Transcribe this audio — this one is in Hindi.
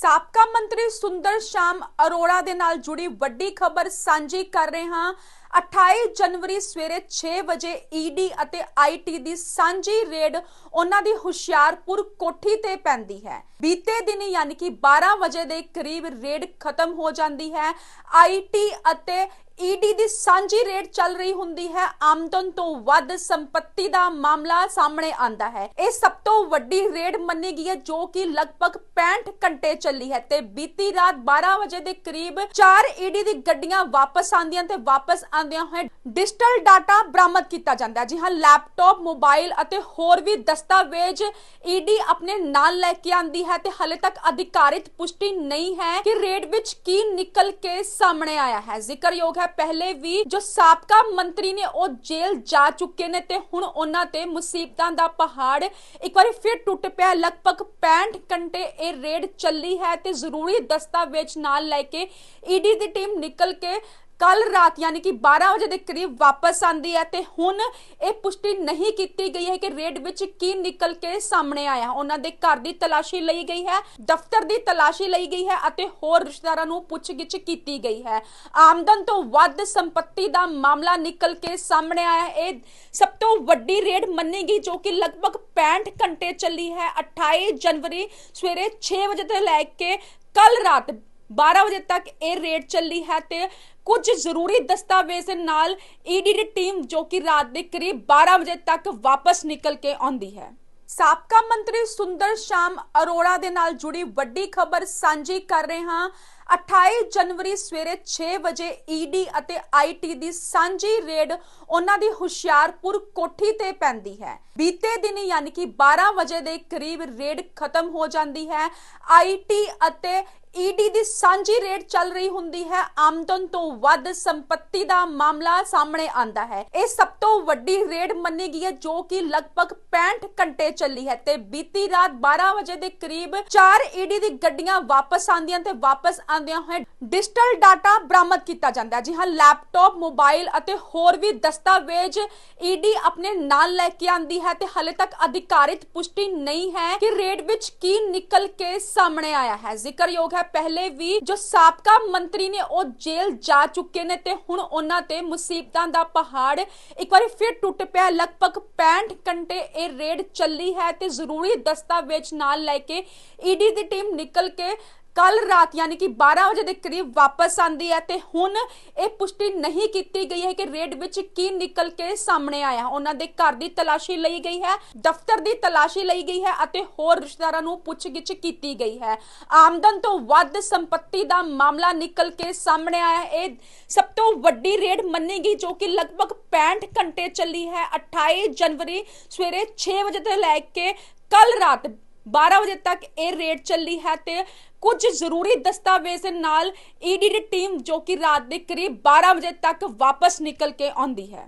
ਸਾਬਕਾ ਮੰਤਰੀ ਸੁੰਦਰ ਸ਼ਾਮ ਅਰੋੜਾ ਦੇ ਨਾਲ ਜੁੜੀ ਵੱਡੀ ਖਬਰ ਸਾਂਝੀ ਕਰ ਰਹੇ ਹਾਂ 28 ਜਨਵਰੀ ਸਵੇਰੇ 6 ਵਜੇ ਈਡੀ ਅਤੇ ਆਈਟੀ ਦੀ ਸਾਂਝੀ ਰੇਡ ਉਹਨਾਂ ਦੀ ਹੁਸ਼ਿਆਰਪੁਰ ਕੋਠੀ ਤੇ ਪੈਂਦੀ ਹੈ ਬੀਤੇ ਦਿਨ ਯਾਨੀ ਕਿ 12 ਵਜੇ ਦੇ ਕਰੀਬ ਰੇਡ ਖਤਮ ਹੋ ਜਾਂਦੀ ਹੈ ਆਈਟੀ ਅਤੇ ईडी की सांझी रेड चल रही होंगी है आमदन तो वपत्ति का मामला सामने आता है यह सब तो वही रेड मनी गई है जो कि लगभग पैंठ घंटे चली है बीती रात बारह बजे के करीब चार ईडी की वापस आदि वापस आदिया हुए डिजिटल डाटा बरामद किया जाता है जी हाँ लैपटॉप मोबाइल और होर भी दस्तावेज़ ईडी अपने नाल लैके आती है हले तक अधिकारित पुष्टि नहीं है कि रेड की निकल के सामने आया है ज़िक्र योग है ਪਹਿਲੇ ਵੀ ਜੋ ਸਾਬਕਾ ਮੰਤਰੀ ਨੇ ਉਹ ਜੇਲ੍ਹ ਜਾ ਚੁੱਕੇ ਨੇ ਤੇ ਹੁਣ ਉਹਨਾਂ ਤੇ ਮੁਸੀਬਤਾਂ ਦਾ ਪਹਾੜ ਇੱਕ ਵਾਰੀ ਫਿਰ ਟੁੱਟ ਪਿਆ ਲਗਭਗ 65 ਘੰਟੇ ਇਹ ਰੇਡ ਚੱਲੀ ਹੈ ਤੇ ਜ਼ਰੂਰੀ ਦਸਤਾਵੇਜ਼ ਨਾਲ ਲੈ ਕੇ ਈਡੀ ਦੀ ਟੀਮ ਨਿਕਲ ਕੇ कल रात, यानी कि 12 बजे के करीब वापस आती है तो हूँ यह पुष्टि नहीं की गई है कि रेड में की निकल के सामने आया। उन्होंने घर की तलाशी ली गई है, दफ्तर की तलाशी ली गई है होर रिश्तेदार पूछगिछ की गई है। आमदन तो वपत्ति का मामला निकल के सामने आया। ये सब तो वही रेड मनी गई, जो कि लगभग पैंठ घंटे चली है। अठाई जनवरी सवेरे छे बजे तो लैके कल रात 12 ਵਜੇ ਤੱਕ ਇਹ ਰੇਡ ਚੱਲੀ ਹੈ ਤੇ ਕੁਝ ਜ਼ਰੂਰੀ ਦਸਤਾਵੇਜ਼ ਨਾਲ ਈਡੀ ਦੀ ਟੀਮ ਜੋ ਕਿ ਰਾਤ ਦੇ ਕਰੀਬ 12 ਵਜੇ ਤੱਕ ਵਾਪਸ ਨਿਕਲ ਕੇ ਆਉਂਦੀ ਹੈ ਸਾਬਕਾ ਮੰਤਰੀ ਸੁੰਦਰ ਸ਼ਾਮ ਅਰੋੜਾ ਦੇ ਨਾਲ ਜੁੜੀ ਵੱਡੀ ਖਬਰ ਸਾਂਝੀ ਕਰ ਰਹੇ ਹਾਂ 28 ਜਨਵਰੀ ਸਵੇਰੇ 6 ਵਜੇ ਈਡੀ ਅਤੇ ਆਈਟੀ ਦੀ ਸਾਂਝੀ ਰੇਡ ਉਹਨਾਂ ਦੀ ਹੁਸ਼ਿਆਰਪੁਰ ਕੋਠੀ ਤੇ ਪੈਂਦੀ ਹੈ ਬੀਤੇ ਦਿਨ ਯਾਨੀ ਕਿ 12 ਵਜੇ ਦੇ ਕਰੀਬ ਰੇਡ ਖਤਮ ਹੋ ਜਾਂਦੀ ਹੈ ਆਈਟੀ ਅਤੇ ईडी की सांझी रेड चल रही होंगी है आमदन तो वपत्ति का मामला सामने आता है यह सब तो वही रेड मनी गई है जो कि लगभग पैंठ घंटे चली है ते बीती रात बारह बजे के करीब चार ईडी की गड्डिया वापस आदियाँ वापस आदियाँ हुए डिजिटल डाटा बराबद किया जाता है जी हाँ लैपटॉप मोबाइल और होर भी दस्तावेज़ ईडी अपने नाल लैके आती है हले तक अधिकारित पुष्टि नहीं है कि रेड की निकल के सामने आया है ज़िक्र योग है ਪਹਿਲੇ ਵੀ ਜੋ ਸਾਬਕਾ ਮੰਤਰੀ ਨੇ ਉਹ ਜੇਲ੍ਹ ਜਾ ਚੁੱਕੇ ਨੇ ਤੇ ਹੁਣ ਉਹਨਾਂ ਤੇ ਮੁਸੀਬਤਾਂ ਦਾ ਪਹਾੜ ਇੱਕ ਵਾਰੀ ਫਿਰ ਟੁੱਟ ਪਿਆ ਲਗਭਗ 65 ਘੰਟੇ ਇਹ ਰੇਡ ਚੱਲੀ ਹੈ ਤੇ ਜ਼ਰੂਰੀ ਦਸਤਾਵੇਜ਼ ਨਾਲ ਲੈ ਕੇ ਈਡੀ ਦੀ ਟੀਮ ਨਿਕਲ ਕੇ कल रात, यानी कि 12 बजे के करीब वापस आती है तो हूँ यह पुष्टि नहीं की गई है कि रेड विच की निकल के सामने आया। उन्होंने घर की तलाशी ली गई है, दफ्तर की तलाशी ली गई है और होर रिश्तेदारों पूछगिछ की गई है। आमदन तो वपत्ति का मामला निकल के सामने आया। ये सब तो वही रेड मनी गई, जो कि लगभग पैंठ घंटे चली है। अठाई जनवरी सवेरे छे बजे तो लैके कल रात 12 ਵਜੇ ਤੱਕ ਇਹ ਰੇਡ ਚੱਲੀ ਹੈ ਤੇ ਕੁਝ ਜ਼ਰੂਰੀ ਦਸਤਾਵੇਜ਼ ਨਾਲ ਈਡੀ ਦੀ ਟੀਮ ਜੋ ਕਿ ਰਾਤ ਦੇ ਕਰੀਬ 12 ਵਜੇ ਤੱਕ ਵਾਪਸ ਨਿਕਲ ਕੇ ਆਉਂਦੀ ਹੈ।